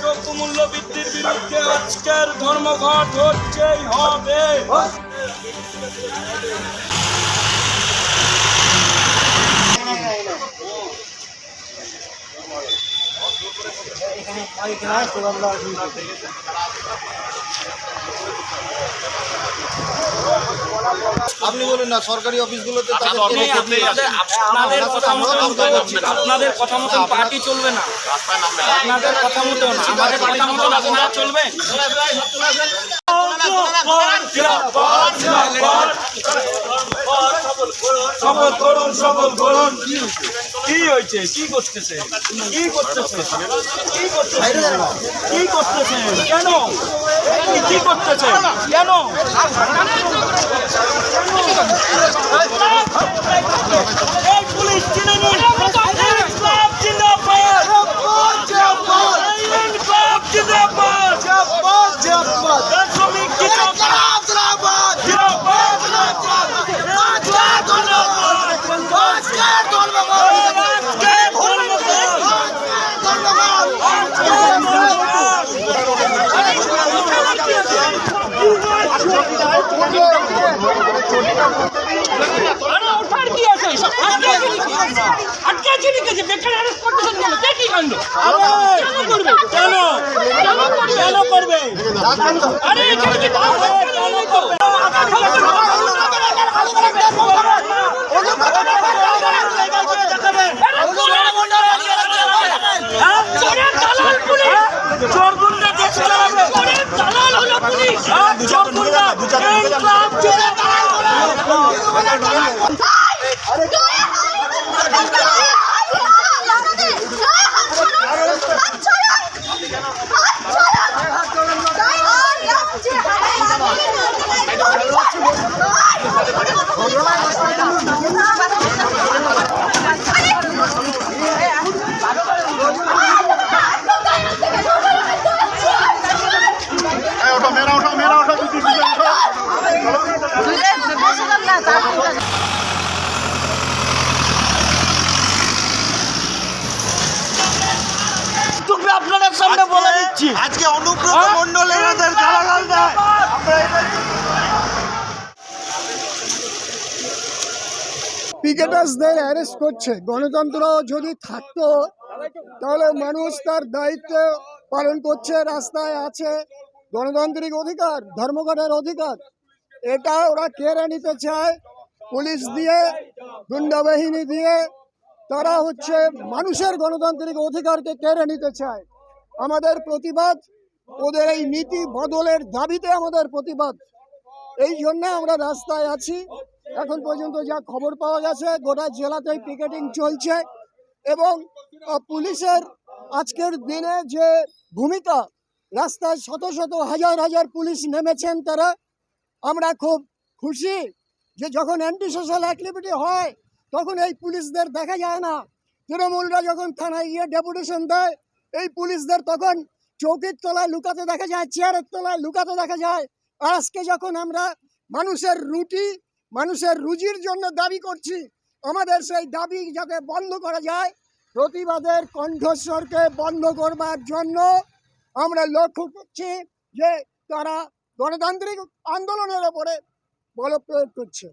দ্রব্যমূল্য বৃদ্ধির বিরুদ্ধে আজকের ধর্মঘট হচ্ছেই হবে। আপনি বলুন না সরকারি অফিসগুলোতে আপনি আপনাদের কথা মতন আপনাদের কথা মতন পার্টি চলবে না আপনাদের কথা মতন আমাদের কথা মতন আপনারা চলবে সফল করুন সফল করুন। কি হয়েছে? কি করতেছে? কি করতেছে? কি করতেছে? কি করতেছে? কেন? কি করতেছে? কেন? আরে ওঠার কি আছে আটকে আছে আটকে আছে নাকি যে বেকার arrest করতেছেন কেন? কে কি কাণ্ড? কেন করবে? কেন কেন করবে? কেন করবে আরে এখানে কি দাও? কেন নেই তো? চোরের সামনে বলে দিচ্ছি। আজকে অনুব্রত মন্ডল এনাদের গালাগাল দেয়। পিকেটার্সদের অ্যারেস্ট করছে। গণতন্ত্র যদি থাকতো তাহলে মানুষ তার দায়িত্ব পালন করছে রাস্তায় আছে। গণতান্ত্রিক অধিকার ধর্মঘটের অধিকার এটা ওরা কেড়ে নিতে চায়। পুলিশ দিয়ে গুন্ডা বাহিনী দিয়ে তারা হচ্ছে মানুষের গণতান্ত্রিক অধিকারকে কেড়ে নিতে চায়। আমাদের প্রতিবাদ, ওদের এই নীতি বদলের দাবিতে আমাদের প্রতিবাদ। এই জন্য আমরা রাস্তায় আছি। এখন পর্যন্ত যা খবর পাওয়া গেছে, গোটা জেলাতেই পিকেটিং চলছে এবং পুলিশের আজকের দিনে যে ভূমিকা, রাস্তায় শত শত হাজার হাজার পুলিশ নেমেছেন তারা, আমরা খুব খুশি যে যখন অ্যান্টি সোশ্যাল অ্যাক্টিভিটি হয়, তখন এই পুলিশদের দেখা যায় না। তৃণমূলরা যখন থানায় গিয়ে ডেপুটেশন দেয় এই পুলিশদের তখন চৌকির তলায় লুকাতে দেখা যায়, চেয়ারের তলায় লুকাতে দেখা যায়। আজকে যখন আমরা মানুষের রুটি, মানুষের রুজির জন্য দাবি করছি, আমাদের সেই দাবি যাতে বন্ধ করা যায়, প্রতিবাদের কণ্ঠস্বরকে বন্ধ করবার জন্য আমরা লক্ষ্য করছি যে তারা গণতান্ত্রিক আন্দোলনের ওপরে বল প্রয়োগ করছে।